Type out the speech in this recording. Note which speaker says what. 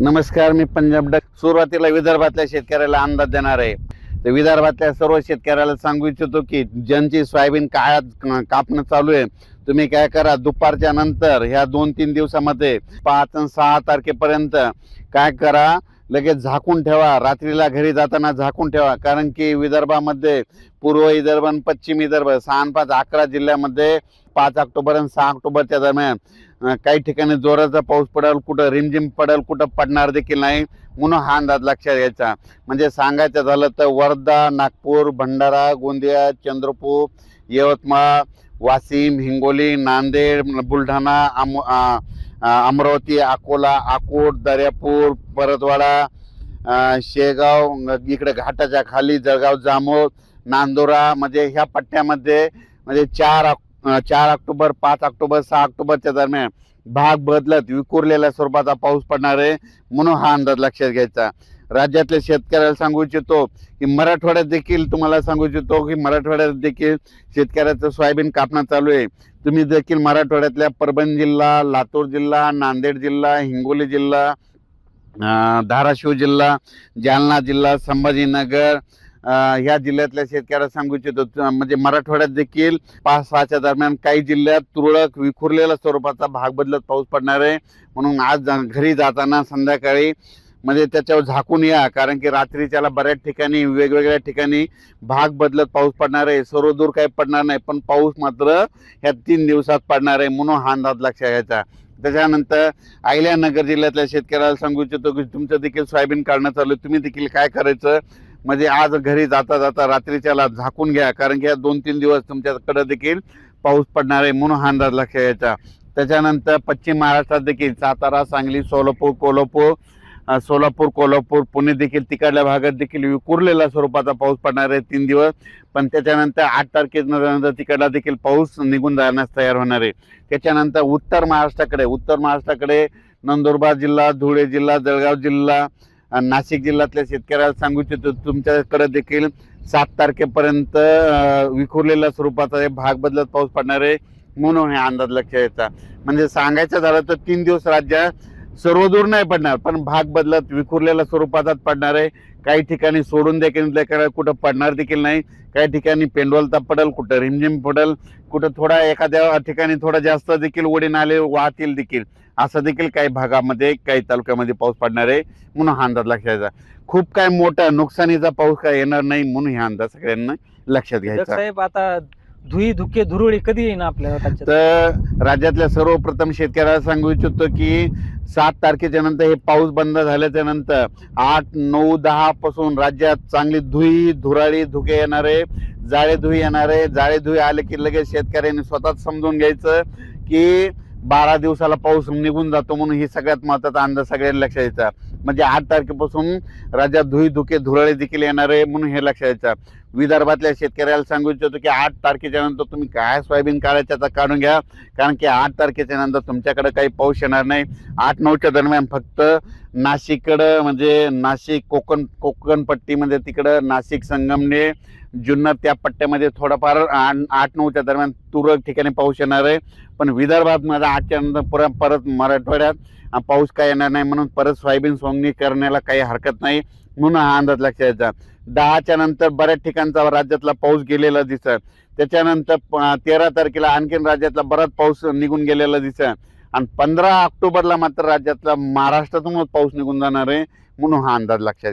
Speaker 1: नमस्कार मी पंजाब डक सुरुवातीला विदर्भातल्या शेतकऱ्याला अंदाज देणार आहे. तर विदर्भातल्या सर्व शेतकऱ्याला सांगू इच्छितो की ज्यांची सोयाबीन काळात कापणं चालू आहे तुम्ही काय करा दुपारच्या नंतर ह्या दोन तीन दिवसामध्ये पाच आणि सहा तारखेपर्यंत काय करा लगेच झाकून ठेवा रात्रीला घरी जाताना झाकून ठेवा. कारण की विदर्भामध्ये पूर्व विदर्भ आणि पश्चिम विदर्भ सहा पाच अकरा जिल्ह्यामध्ये पाच ऑक्टोबर आणि सहा ऑक्टोबरच्या दरम्यान काही ठिकाणी जोराचा पाऊस पडेल कुठं रिमझिम पडेल कुठं पडणार देखील नाही म्हणून हा अंदाज लक्षात घ्यायचा. म्हणजे सांगायचं झालं तर वर्धा नागपूर भंडारा गोंदिया चंद्रपूर यवतमाळ वाशिम हिंगोली नांदेड बुलढाणा आम अमरावती अकोला अकोट दर्यापूर परतवाडा शेगाव इकडे घाटाच्या खाली जळगाव जामोद नांदोरा म्हणजे ह्या पट्ट्यामध्ये म्हणजे चार चार ऑक्टोबर पाच ऑक्टोबर सहा ऑक्टोबरच्या दरम्यान भाग बदलत विखुरलेल्या स्वरूपाचा पाऊस पडणार आहे म्हणून हा अंदाज लक्षात घ्यायचा. राज्यातल्या शेतकऱ्याला सांगू इच्छितो की मराठवाड्यात देखील तुम्हाला सांगू इच्छितो की मराठवाड्यात देखील शेतकऱ्याचं सोयाबीन कापणं चालू आहे. तुम्ही देखील मराठवाड्यातल्या परभणी जिल्हा लातूर जिल्हा नांदेड जिल्हा हिंगोली जिल्हा धाराशिव जिल्हा जालना जिल्हा संभाजीनगर ह्या जिल्ह्यातल्या शेतकऱ्याला सांगू इच्छितो म्हणजे मराठवाड्यात देखील पाच सहाच्या दरम्यान काही जिल्ह्यात तुरळक विखुरलेल्या स्वरूपाचा भाग बदलत पाऊस पडणार आहे. म्हणून आज घरी जाताना संध्याकाळी म्हणजे त्याच्यावर झाकून या कारण की रात्रीच्याला बऱ्याच ठिकाणी वेगवेगळ्या ठिकाणी भाग बदलत पाऊस पडणार आहे. सर्व दूर काही पडणार नाही पण पाऊस मात्र ह्या तीन दिवसात पडणार आहे म्हणून हा अंदाज लक्षात घ्यायचा. त्याच्यानंतर अहिल्यानगर जिल्ह्यातल्या शेतकऱ्याला सांगू इच्छितो की तुमचं देखील सोयाबीन काढणं चालू आहे. तुम्ही देखील काय करायचं? म्हणजे आज घरी जाता जाता रात्रीच्याला झाकून घ्या कारण की या दोन तीन दिवस तुमच्याकडे देखील पाऊस पडणार आहे म्हणून हा अंदाज लक्ष घ्यायचा. त्याच्यानंतर पश्चिम महाराष्ट्रात देखील सातारा सांगली सोलापूर कोल्हापूर सोलापूर कोल्हापूर पुणे देखील तिकडल्या भागात देखील विखुरलेला स्वरूपाचा पाऊस पडणार आहे तीन दिवस. पण त्याच्यानंतर आठ तारखेनंतर तिकडला देखील पाऊस निघून जाण्यास तयार होणार आहे. त्याच्यानंतर उत्तर महाराष्ट्राकडे उत्तर महाराष्ट्राकडे नंदुरबार जिल्हा धुळे जिल्हा जळगाव जिल्हा नाशिक जिल्ह्यातल्या शेतकऱ्याला सांगू इच्छितो तुमच्याकडे देखील सात तारखेपर्यंत विखुरलेल्या स्वरूपाचा हे भाग बदलत पाऊस पडणार आहे म्हणून हे अंदाज लक्षात यायचा म्हणजे सांगायचं झालं तर तीन दिवस राज्यात सर्व दूर नाही पडणार पण भाग बदलत विखुरलेल्या स्वरूपात पडणार आहे. काही ठिकाणी सोडून देखील कुठं पडणार देखील नाही. काही ठिकाणी पेंडवलता पडेल कुठं रिमझिम पडेल कुठं थोडा एखाद्या ठिकाणी थोडा जास्त देखील ओढे नाले वाहतील देखील. असं देखील काही भागामध्ये काही तालुक्यामध्ये पाऊस पडणार आहे. म्हणून हा अंदाज लक्षात घ्यायचा खूप काय मोठा नुकसानीचा पाऊस काय येणार नाही म्हणून हा अंदाज सगळ्यांना लक्षात घ्यायचा.
Speaker 2: साहेब आता धुई धुके धुरुळी कधी येईन आपल्या राज्यात
Speaker 1: तर राज्यातल्या सर्वप्रथम शेतकऱ्याला सांगू इच्छितो की सात तारखेच्या नंतर हे पाऊस बंद झाल्याच्यानंतर आठ नऊ दहा पासून राज्यात चांगली धुई धुराळी धुके येणारे जाळे धुई येणारे जाळे धुई आले की लगेच शेतकऱ्यांनी स्वतःच समजून घ्यायचं की बारा दिवसाला पाऊस निघून जातो म्हणून ही सगळ्यात महत्त्वाचा अंदाज सगळ्यांनी लक्षात यायचा म्हणजे आठ तारखेपासून राज्यात धुई धुके धुराळे देखील येणार आहे म्हणून हे लक्षात यायचं विदर्भातल्या शेतकऱ्याला सांगू इच्छितो की आठ तारखेच्या नंतर तुम्ही काय सोयाबीन काढायचं आता काढून घ्या. कारण की आठ तारखेच्या नंतर तुमच्याकडे काही पाऊस येणार नाही. आठ नऊच्या दरम्यान फक्त नाशिककडं म्हणजे नाशिक कोकण कोकणपट्टीमध्ये तिकडं नाशिक संगमने जुन्नर त्या पट्ट्यामध्ये थोडाफार आठ नऊच्या दरम्यान तुरळक ठिकाणी पाऊस येणार आहे. पण विदर्भात माझा आठच्या नंतर परत परत मराठवाड्यात पाऊस काय येणार नाही. म्हणून परत सोयाबीन सोंगणी करण्याला काही हरकत नाही. म्हणून हा अंदाज लक्षात येतात दहाच्या नंतर बऱ्याच ठिकाणचा राज्यातला पाऊस गेलेला दिसत त्याच्यानंतर तेरा तारखेला आणखीन राज्यातला बराच पाऊस निघून गेलेला दिसत आणि पंधरा ऑक्टोबरला मात्र राज्यातला महाराष्ट्रातूनच पाऊस निघून जाणार आहे म्हणून हा अंदाज लक्षात